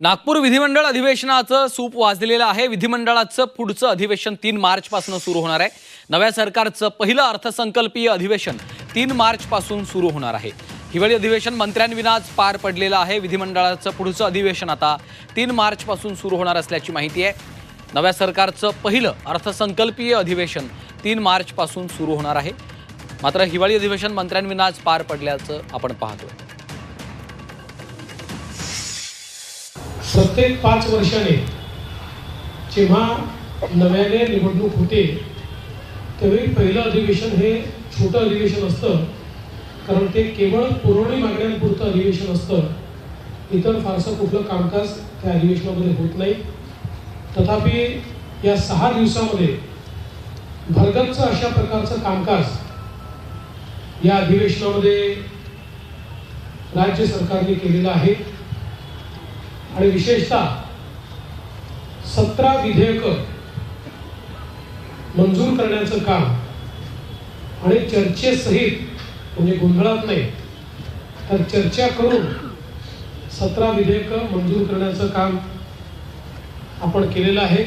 नागपूर विधिमंडळ अधिवेशनाचं सूप वाजलेलं आहे. विधिमंडळाचं पुढचं अधिवेशन तीन मार्चपासून सुरू होणार आहे. नव्या सरकारचं पहिलं अर्थसंकल्पीय अधिवेशन तीन मार्चपासून सुरू होणार आहे. हिवाळी अधिवेशन मंत्र्यांविनाच पार पडलेलं आहे. विधिमंडळाचं पुढचं अधिवेशन आता तीन मार्चपासून सुरू होणार असल्याची माहिती आहे. नव्या सरकारचं पहिलं अर्थसंकल्पीय अधिवेशन तीन मार्चपासून सुरू होणार आहे. मात्र हिवाळी अधिवेशन मंत्र्यांविनाच पार पडल्याचं आपण पाहतोय. प्रत्येक पाच वर्षाने जेव्हा नव्याने निवडणूक होते त्यावेळी पहिलं अधिवेशन हे छोटं अधिवेशन असतं. कारण ते केवळ पुरवणी मागण्यांपुरतं अधिवेशन असतं. इतर फारसं कुठलं कामकाज त्या अधिवेशनामध्ये होत नाही. तथापि या सहा दिवसामध्ये भरगच्च अशा प्रकारचं कामकाज या अधिवेशनामध्ये राज्य सरकारने केलेलं आहे. आणि विशेषतः सतरा विधेयक मंजूर करण्याचं काम आणि चर्चेसहित म्हणजे गोंधळात नाही तर चर्चा करून सतरा विधेयक मंजूर करण्याचं काम आपण केलेलं आहे.